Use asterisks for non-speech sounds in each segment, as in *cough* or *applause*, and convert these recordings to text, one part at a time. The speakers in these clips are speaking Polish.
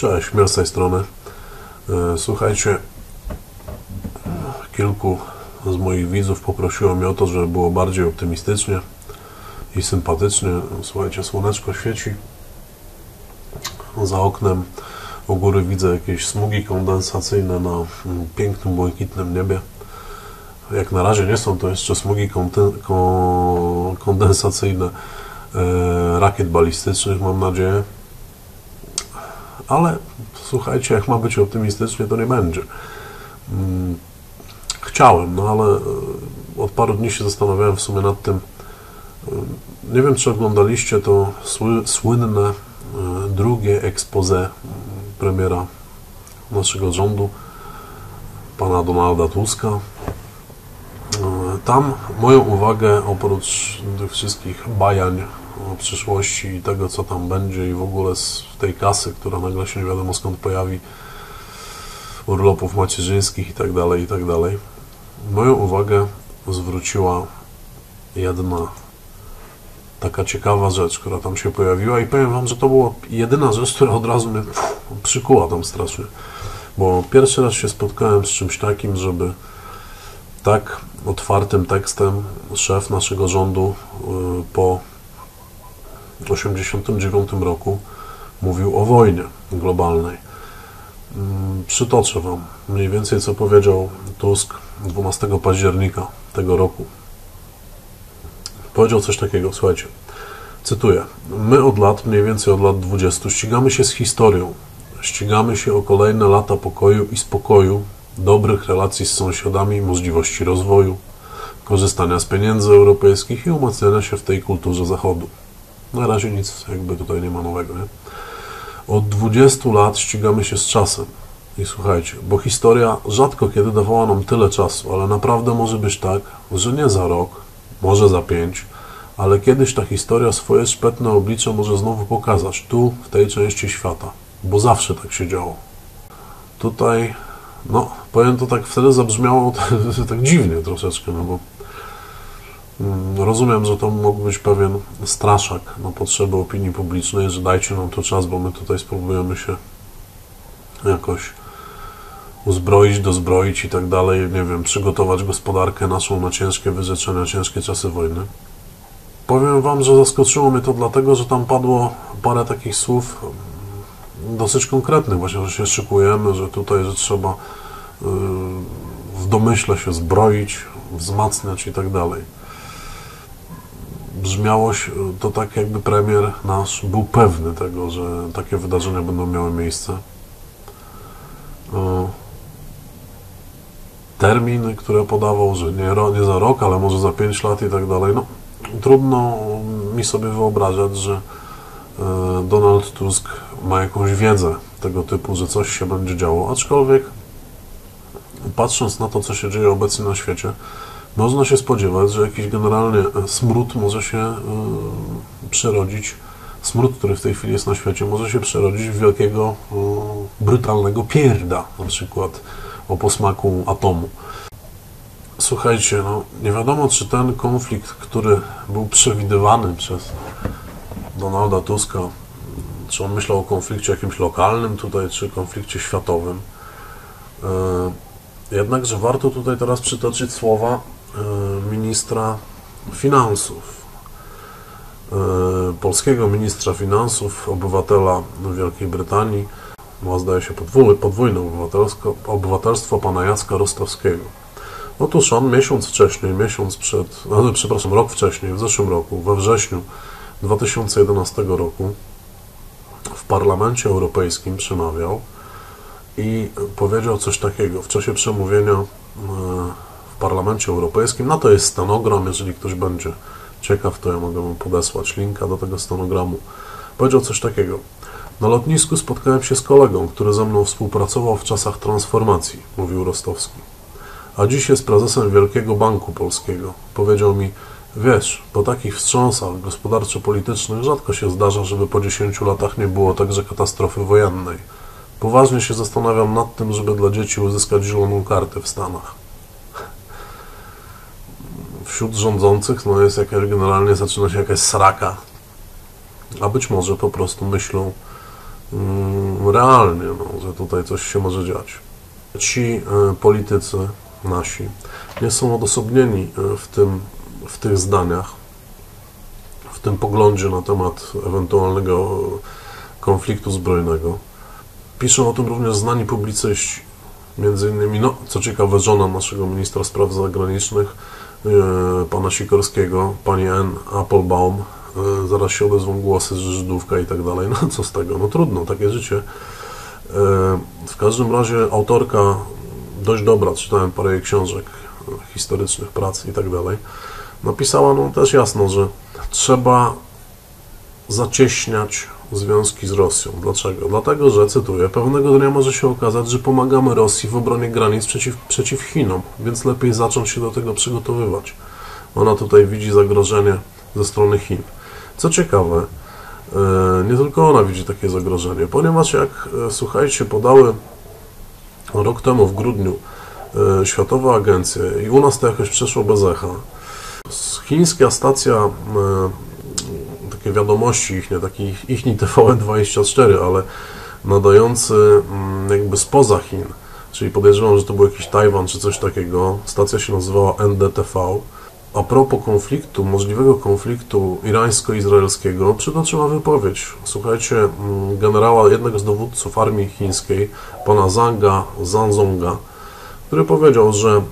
Cześć, Miel z tej strony. E, Słuchajcie, kilku z moich widzów poprosiło mnie o to, żeby było bardziej optymistycznie i sympatycznie. Słuchajcie, słoneczko świeci. Za oknem u góry widzę jakieś smugi kondensacyjne na mm, pięknym, błękitnym niebie. Jak na razie nie są to jeszcze smugi kondensacyjne e, rakiet balistycznych, mam nadzieję. Ale słuchajcie, jak ma być optymistycznie, to nie będzie. Mm, Chciałem, no ale e, od paru dni się zastanawiałem w sumie nad tym. e, Nie wiem, czy oglądaliście to sły, słynne e, drugie expose premiera naszego rządu, pana Donalda Tuska. Tam moją uwagę, oprócz tych wszystkich bajań przyszłości i tego, co tam będzie i w ogóle z tej kasy, która nagle się nie wiadomo skąd pojawi, urlopów macierzyńskich i tak dalej, i tak dalej, moją uwagę zwróciła jedna taka ciekawa rzecz, która tam się pojawiła i powiem Wam, że to była jedyna rzecz, która od razu mnie przykuła tam strasznie. Bo pierwszy raz się spotkałem z czymś takim, żeby tak otwartym tekstem szef naszego rządu y, po 1989 roku mówił o wojnie globalnej. Mm, Przytoczę Wam mniej więcej, co powiedział Tusk 12 października tego roku. Powiedział coś takiego, słuchajcie, cytuję. My od lat, mniej więcej od lat 20, ścigamy się z historią. Ścigamy się o kolejne lata pokoju i spokoju, dobrych relacji z sąsiadami, możliwości rozwoju, korzystania z pieniędzy europejskich i umacniania się w tej kulturze Zachodu. Na razie nic jakby tutaj nie ma nowego, nie? Od 20 lat ścigamy się z czasem. I słuchajcie, bo historia rzadko kiedy dawała nam tyle czasu, ale naprawdę może być tak, że nie za rok, może za pięć, ale kiedyś ta historia swoje szpetne oblicze może znowu pokazać tu, w tej części świata, bo zawsze tak się działo. Tutaj, no, powiem to tak, wtedy zabrzmiało *laughs* tak dziwnie troszeczkę, no bo rozumiem, że to mógł być pewien straszak na potrzeby opinii publicznej, że dajcie nam tu czas, bo my tutaj spróbujemy się jakoś uzbroić, dozbroić i tak dalej, nie wiem, przygotować gospodarkę naszą na ciężkie wyrzeczenia, ciężkie czasy wojny. Powiem Wam, że zaskoczyło mnie to dlatego, że tam padło parę takich słów mm, dosyć konkretnych, właśnie, że się szykujemy, że tutaj, że trzeba y, w domyśle się zbroić, wzmacniać i tak dalej. Brzmiało się to tak, jakby premier nasz był pewny tego, że takie wydarzenia będą miały miejsce. Y, terminy, które podawał, że nie, nie za rok, ale może za 5 lat i tak dalej. No, trudno mi sobie wyobrażać, że e, Donald Tusk ma jakąś wiedzę tego typu, że coś się będzie działo, aczkolwiek patrząc na to, co się dzieje obecnie na świecie, można się spodziewać, że jakiś generalnie e, smród może się e, przerodzić, smród, który w tej chwili jest na świecie, może się przerodzić w wielkiego, e, brutalnego pierda, na przykład o posmaku atomu. Słuchajcie, no nie wiadomo, czy ten konflikt, który był przewidywany przez Donalda Tuska, czy on myślał o konflikcie jakimś lokalnym tutaj, czy konflikcie światowym. Jednakże warto tutaj teraz przytoczyć słowa e, ministra finansów, e, polskiego ministra finansów, obywatela Wielkiej Brytanii, ma zdaje się podwójne, podwójne obywatelstwo, obywatelstwo pana Jacka Rostowskiego. Otóż on miesiąc wcześniej, miesiąc przed, *laughs* no, przepraszam, rok wcześniej, w zeszłym roku, we wrześniu 2011 roku w Parlamencie Europejskim przemawiał i powiedział coś takiego w czasie przemówienia e, w Parlamencie Europejskim. Na to jest stenogram, jeżeli ktoś będzie ciekaw, to ja mogę mu podesłać linka do tego stenogramu. Powiedział coś takiego. Na lotnisku spotkałem się z kolegą, który ze mną współpracował w czasach transformacji, mówił Rostowski. A dziś jest prezesem Wielkiego Banku Polskiego. Powiedział mi, wiesz, po takich wstrząsach gospodarczo-politycznych rzadko się zdarza, żeby po 10 latach nie było także katastrofy wojennej. Poważnie się zastanawiam nad tym, żeby dla dzieci uzyskać zieloną kartę w Stanach. Wśród rządzących no jest jakaś, generalnie zaczyna się jakaś sraka, a być może po prostu myślą mm, realnie, no, że tutaj coś się może dziać. Ci e, politycy nasi nie są odosobnieni e, w, tym, w tych zdaniach, w tym poglądzie na temat ewentualnego konfliktu zbrojnego. Piszą o tym również znani publicyści. Między innymi, no, co ciekawe, żona naszego ministra spraw zagranicznych, yy, pana Sikorskiego, pani N. Applebaum, yy, zaraz się odezwą głosy, że Żydówka i tak dalej. No co z tego? No trudno, takie życie. Yy, w każdym razie autorka dość dobra, czytałem parę jej książek historycznych, prac i tak dalej, napisała no też jasno, że trzeba zacieśniać związki z Rosją. Dlaczego? Dlatego, że, cytuję, pewnego dnia może się okazać, że pomagamy Rosji w obronie granic przeciw, przeciw Chinom, więc lepiej zacząć się do tego przygotowywać. Ona tutaj widzi zagrożenie ze strony Chin. Co ciekawe, e, nie tylko ona widzi takie zagrożenie, ponieważ jak, e, słuchajcie, podały rok temu w grudniu e, światowe agencje i u nas to jakoś przeszło bez echa, chińska stacja takie wiadomości ich, nie taki ich TVN24, ale nadający mm, jakby spoza Chin, czyli podejrzewam, że to był jakiś Tajwan czy coś takiego. Stacja się nazywała NDTV. A propos konfliktu, możliwego konfliktu irańsko-izraelskiego, przytoczyła wypowiedź. Słuchajcie, mm, generała, jednego z dowódców armii chińskiej, pana Zhanga Zanzonga, który powiedział, że e,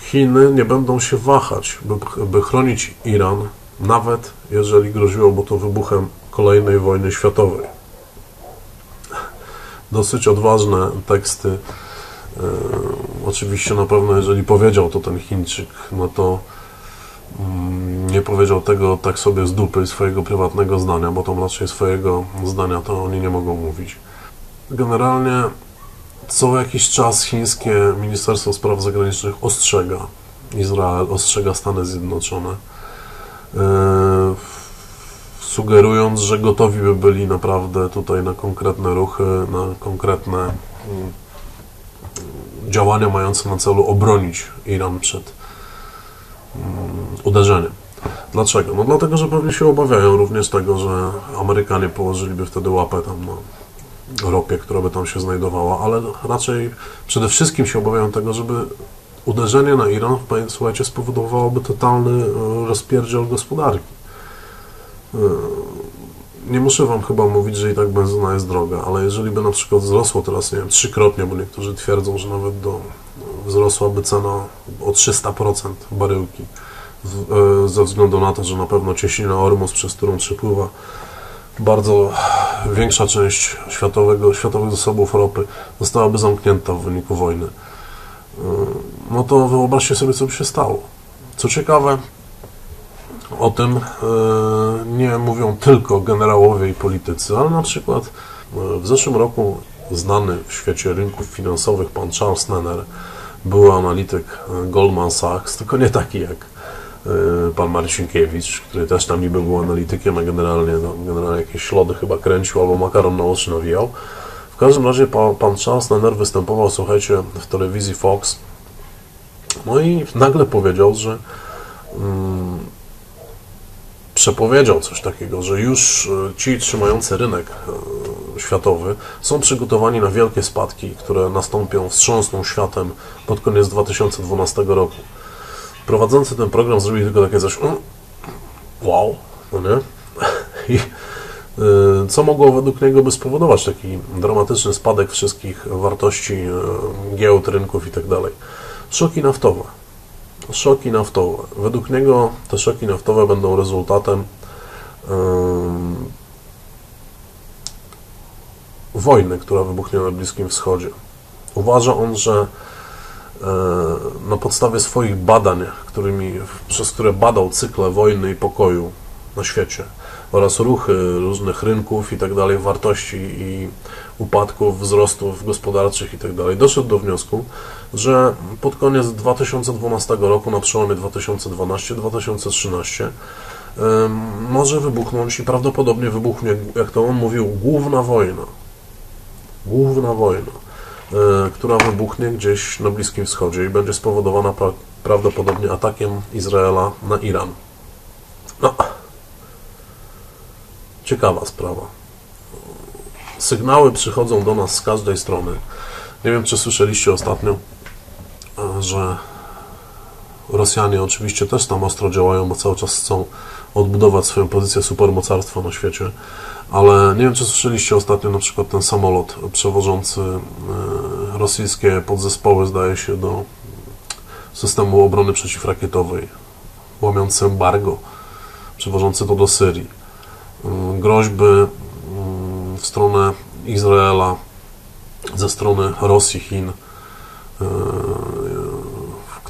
Chiny nie będą się wahać, by, by chronić Iran nawet jeżeli groziłoby to wybuchem kolejnej wojny światowej. Dosyć odważne teksty. E, oczywiście na pewno, jeżeli powiedział to ten Chińczyk, no to mm, nie powiedział tego tak sobie z dupy swojego prywatnego zdania, bo tam raczej swojego zdania to oni nie mogą mówić. Generalnie co jakiś czas chińskie Ministerstwo Spraw Zagranicznych ostrzega Izrael, ostrzega Stany Zjednoczone sugerując, że gotowi by byli naprawdę tutaj na konkretne ruchy, na konkretne mm, działania mające na celu obronić Iran przed mm, uderzeniem. Dlaczego? No dlatego, że pewnie się obawiają również tego, że Amerykanie położyliby wtedy łapę tam na ropie, która by tam się znajdowała, ale raczej przede wszystkim się obawiają tego, żeby uderzenie na Iran, słuchajcie, spowodowałoby totalny e, rozpierdziel gospodarki. E, nie muszę Wam chyba mówić, że i tak benzyna jest droga, ale jeżeli by na przykład wzrosło teraz, nie wiem, trzykrotnie, bo niektórzy twierdzą, że nawet do, wzrosłaby cena o 300% baryłki, e, ze względu na to, że na pewno cieśnina Ormus, przez którą przepływa bardzo większa część światowego, światowych zasobów ropy, zostałaby zamknięta w wyniku wojny no to wyobraźcie sobie, co by się stało. Co ciekawe, o tym e, nie mówią tylko generałowie i politycy, ale na przykład e, w zeszłym roku znany w świecie rynków finansowych pan Charles Nenner był analityk e, Goldman Sachs, tylko nie taki jak pan Marcinkiewicz, który też tam niby był analitykiem, a generalnie, no, generalnie jakieś ślody chyba kręcił albo makaron na oczy nawijał. W każdym razie pan, pan Charles Nenner występował, słuchajcie, w telewizji Fox no i nagle powiedział, że um, przepowiedział coś takiego, że już e, ci trzymający rynek e, światowy są przygotowani na wielkie spadki, które nastąpią, wstrząsną światem pod koniec 2012 roku. Prowadzący ten program zrobił tylko takie coś mm, wow, no nie? *laughs* I e, co mogło według niego by spowodować taki dramatyczny spadek wszystkich wartości giełd, rynków itd. Szoki naftowe. Szoki naftowe. Według niego te szoki naftowe będą rezultatem wojny, która wybuchnie na Bliskim Wschodzie. Uważa on, że na podstawie swoich badań, którymi, przez które badał cykle wojny i pokoju na świecie oraz ruchy różnych rynków i tak dalej, wartości i upadków, wzrostów gospodarczych i tak dalej, doszedł do wniosku, że pod koniec 2012 roku, na przełomie 2012-2013, może wybuchnąć i prawdopodobnie wybuchnie, jak to on mówił, główna wojna. Główna wojna, e, która wybuchnie gdzieś na Bliskim Wschodzie i będzie spowodowana pra prawdopodobnie atakiem Izraela na Iran. No, ciekawa sprawa. sygnały przychodzą do nas z każdej strony. Nie wiem, czy słyszeliście ostatnio, że Rosjanie oczywiście też tam ostro działają, bo cały czas chcą odbudować swoją pozycję supermocarstwa na świecie. Ale nie wiem, czy słyszeliście ostatnio na przykład ten samolot przewożący e, rosyjskie podzespoły, zdaje się, do systemu obrony przeciwrakietowej, łamiący embargo, przewożący to do Syrii. E, groźby w stronę Izraela ze strony Rosji, Chin, e,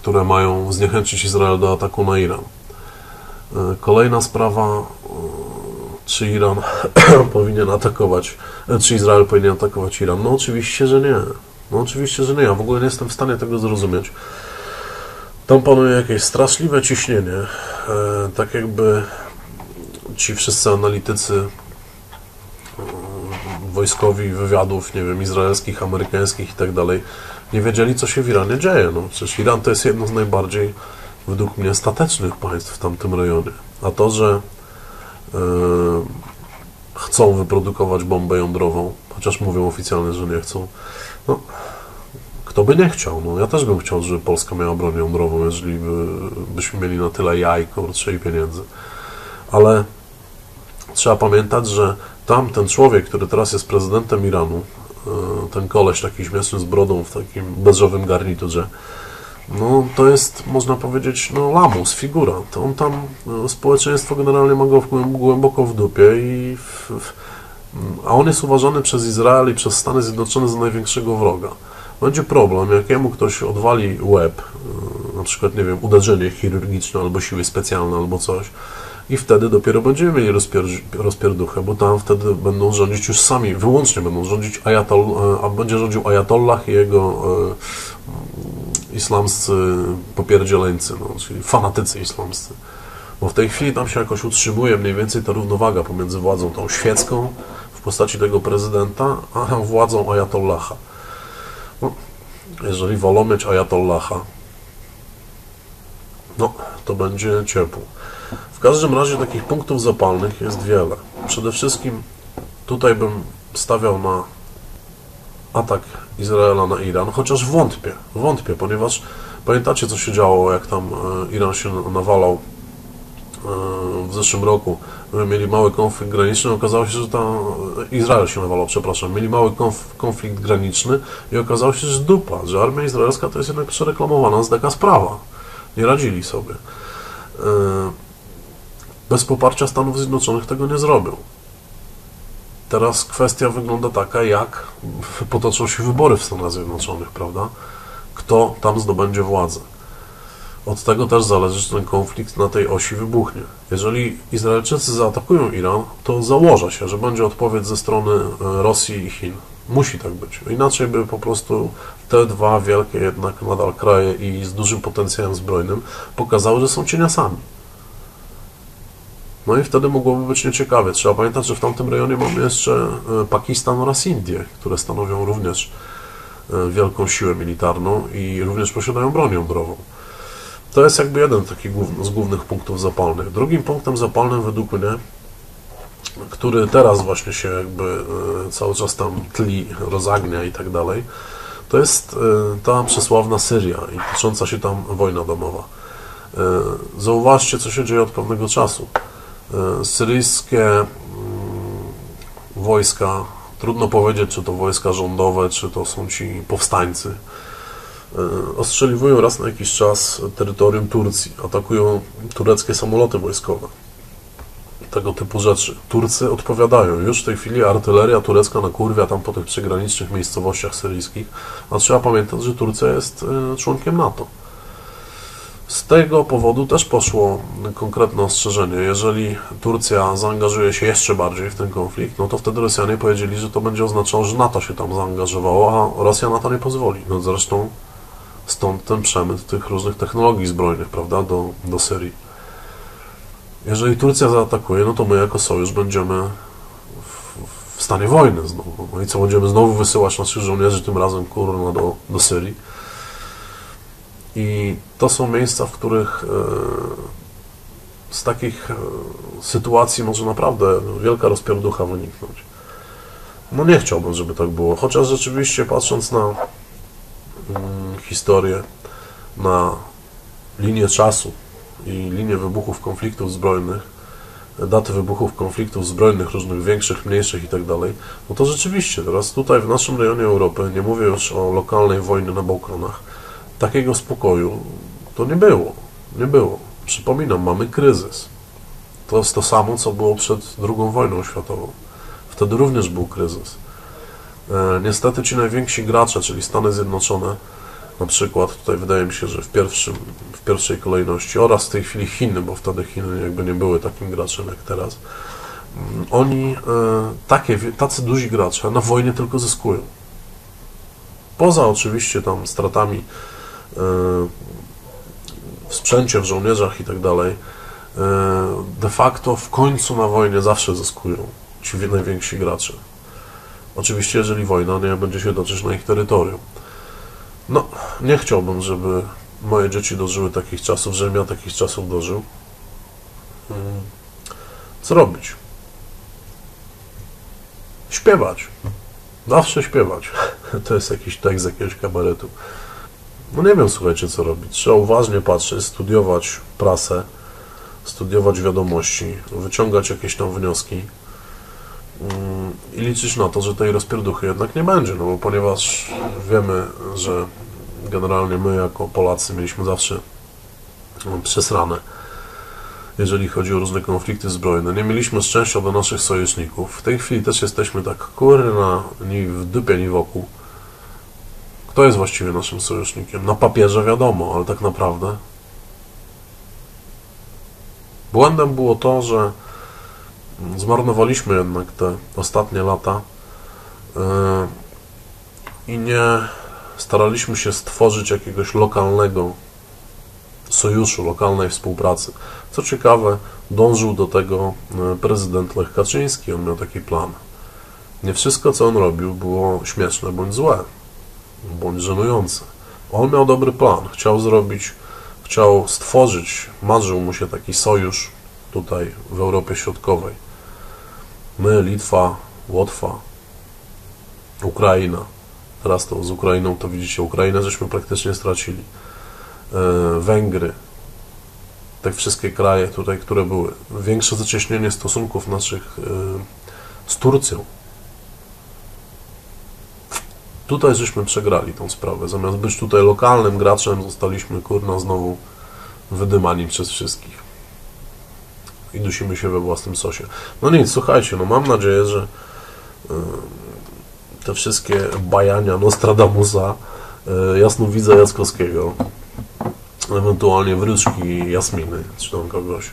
które mają zniechęcić Izrael do ataku na Iran. Kolejna sprawa czy Iran *clears throat* powinien atakować, czy Izrael powinien atakować Iran? No oczywiście, że nie. No oczywiście, że nie. Ja w ogóle nie jestem w stanie tego zrozumieć. Tam panuje jakieś straszliwe ciśnienie, e, tak jakby ci wszyscy analitycy e, wojskowi wywiadów, nie wiem, izraelskich, amerykańskich i tak dalej, nie wiedzieli, co się w Iranie dzieje. No, przecież Iran to jest jedno z najbardziej, według mnie, statecznych państw w tamtym rejonie. A to, że E, chcą wyprodukować bombę jądrową, chociaż mówią oficjalnie, że nie chcą. No, kto by nie chciał? No, ja też bym chciał, żeby Polska miała broń jądrową, jeżeli by, byśmy mieli na tyle jaj, kurczę i pieniędzy. Ale trzeba pamiętać, że tam ten człowiek, który teraz jest prezydentem Iranu, ten koleś taki śmieszny z brodą w takim beżowym garniturze, no to jest, można powiedzieć, no lamus, figura. To on tam, no, społeczeństwo generalnie ma go głęboko w dupie i w, w, a on jest uważany przez Izrael i przez Stany Zjednoczone za największego wroga. Będzie problem, jak jemu ktoś odwali łeb, y, na przykład, nie wiem, uderzenie chirurgiczne albo siły specjalne albo coś, i wtedy dopiero będziemy mieli rozpier rozpierduchę, bo tam wtedy będą rządzić już sami, wyłącznie będą rządzić ajatol, y, a będzie rządził ajatollah i jego y, islamscy popierdzieleńcy, no, czyli fanatycy islamscy. Bo w tej chwili tam się jakoś utrzymuje mniej więcej ta równowaga pomiędzy władzą tą świecką w postaci tego prezydenta, a władzą ajatollaha. No, jeżeli wolą mieć ajatollaha, no, to będzie ciepło. W każdym razie takich punktów zapalnych jest wiele. Przede wszystkim tutaj bym stawiał na atak Izraela na Iran, chociaż wątpię, wątpię, ponieważ pamiętacie, co się działo, jak tam e, Iran się nawalał e, w zeszłym roku. Mieli mały konflikt graniczny, okazało się, że tam Izrael się nawalał, przepraszam, mieli mały konf konflikt graniczny i okazało się, że dupa, że armia izraelska to jest jednak przereklamowana z deka sprawa. Nie radzili sobie. Bez poparcia Stanów Zjednoczonych tego nie zrobią. Teraz kwestia wygląda taka, jak *laughs* potoczą się wybory w Stanach Zjednoczonych, prawda? Kto tam zdobędzie władzę. Od tego też zależy, czy ten konflikt na tej osi wybuchnie. Jeżeli Izraelczycy zaatakują Iran, to założa się, że będzie odpowiedź ze strony e, Rosji i Chin. Musi tak być. Inaczej by po prostu te dwa wielkie jednak nadal kraje i z dużym potencjałem zbrojnym pokazały, że są cieniasami. No i wtedy mogłoby być nieciekawie. Trzeba pamiętać, że w tamtym rejonie mamy jeszcze e, Pakistan oraz Indie, które stanowią również e, wielką siłę militarną i również posiadają broń jądrową. To jest jakby jeden taki z głównych punktów zapalnych. Drugim punktem zapalnym według mnie, który teraz właśnie się jakby e, cały czas tam tli, rozagnia i tak dalej, to jest ta przesławna Syria i tocząca się tam wojna domowa. Zauważcie, co się dzieje od pewnego czasu. E, syryjskie mm, wojska, trudno powiedzieć, czy to wojska rządowe, czy to są ci powstańcy, e, ostrzeliwują raz na jakiś czas terytorium Turcji, atakują tureckie samoloty wojskowe. Tego typu rzeczy. Turcy odpowiadają. Już w tej chwili artyleria turecka na kurwia tam po tych przygranicznych miejscowościach syryjskich, a trzeba pamiętać, że Turcja jest e, członkiem NATO. Z tego powodu też poszło konkretne ostrzeżenie. Jeżeli Turcja zaangażuje się jeszcze bardziej w ten konflikt, no to wtedy Rosjanie powiedzieli, że to będzie oznaczało, że NATO się tam zaangażowało, a Rosja na to nie pozwoli. No zresztą stąd ten przemyt tych różnych technologii zbrojnych, prawda, do, do Syrii. Jeżeli Turcja zaatakuje, no to my jako sojusz będziemy w, w stanie wojny znowu. No i co, będziemy znowu wysyłać naszych żołnierzy, tym razem kurna do, do Syrii i to są miejsca, w których e, z takich e, sytuacji może naprawdę wielka rozpierducha wyniknąć. No nie chciałbym, żeby tak było, chociaż rzeczywiście patrząc na mm, historię, na linię czasu i linię wybuchów konfliktów zbrojnych, daty wybuchów konfliktów zbrojnych, różnych większych, mniejszych i tak dalej, no to rzeczywiście teraz tutaj w naszym rejonie Europy, nie mówię już o lokalnej wojnie na Bałkanach, takiego spokoju to nie było. Nie było. Przypominam, mamy kryzys. To jest to samo, co było przed II wojną światową. Wtedy również był kryzys. E, niestety ci najwięksi gracze, czyli Stany Zjednoczone, na przykład, tutaj wydaje mi się, że w, pierwszym, w pierwszej kolejności oraz w tej chwili Chiny, bo wtedy Chiny jakby nie były takim graczem jak teraz, mm, oni, e, takie, tacy duzi gracze na wojnie tylko zyskują. Poza oczywiście tam stratami w sprzęcie, w żołnierzach i tak dalej, e, de facto w końcu na wojnie zawsze zyskują ci najwięksi gracze. Oczywiście, jeżeli wojna nie będzie się toczyć na ich terytorium. No, nie chciałbym, żeby moje dzieci dożyły takich czasów, żebym ja takich czasów dożył. Mm. Co robić? Śpiewać. Zawsze śpiewać. *laughs* To jest jakiś tekst z jakiegoś kabaretu. No nie wiem, słuchajcie, co robić. Trzeba uważnie patrzeć, studiować prasę, studiować wiadomości, wyciągać jakieś tam wnioski mm, i liczyć na to, że tej rozpierduchy jednak nie będzie, no bo ponieważ wiemy, że generalnie my jako Polacy mieliśmy zawsze przesrane, jeżeli chodzi o różne konflikty zbrojne. Nie mieliśmy szczęścia do naszych sojuszników. W tej chwili też jesteśmy tak kurna, ni w dupie, ni wokół. Kto jest właściwie naszym sojusznikiem? Na papierze wiadomo, ale tak naprawdę. Błędem było to, że zmarnowaliśmy jednak te ostatnie lata yy, i nie staraliśmy się stworzyć jakiegoś lokalnego sojuszu, lokalnej współpracy. Co ciekawe, dążył do tego yy, prezydent Lech Kaczyński, on miał taki plan. Nie wszystko, co on robił, było śmieszne bądź złe bądź żenujące. On miał dobry plan, chciał zrobić, chciał stworzyć, marzył mu się taki sojusz tutaj w Europie Środkowej. My, Litwa, Łotwa, Ukraina. Teraz to z Ukrainą, to widzicie, Ukrainę żeśmy praktycznie stracili. E, Węgry, te wszystkie kraje tutaj, które były. Większe zacieśnienie stosunków naszych e, z Turcją, Tutaj żeśmy przegrali tą sprawę. Zamiast być tutaj lokalnym graczem, zostaliśmy kurna znowu wydymani przez wszystkich. I dusimy się we własnym sosie. No nic, słuchajcie, no mam nadzieję, że yy, te wszystkie bajania Nostradamusa, yy, jasnowidza Jackowskiego, ewentualnie wróżki Jasminy, czy tam kogoś,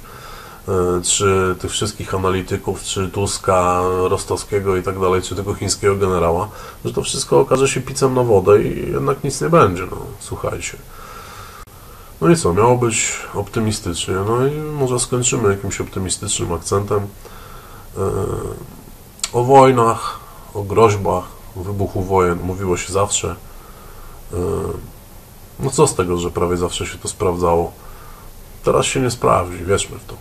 czy tych wszystkich analityków, czy Tuska, Rostowskiego i tak dalej, czy tego chińskiego generała, że to wszystko okaże się picem na wodę i jednak nic nie będzie, no, słuchajcie. No i co, miało być optymistycznie, no i może skończymy jakimś optymistycznym akcentem. E, o wojnach, o groźbach, o wybuchu wojen mówiło się zawsze. E, no co z tego, że prawie zawsze się to sprawdzało. Teraz się nie sprawdzi, wierzmy w to.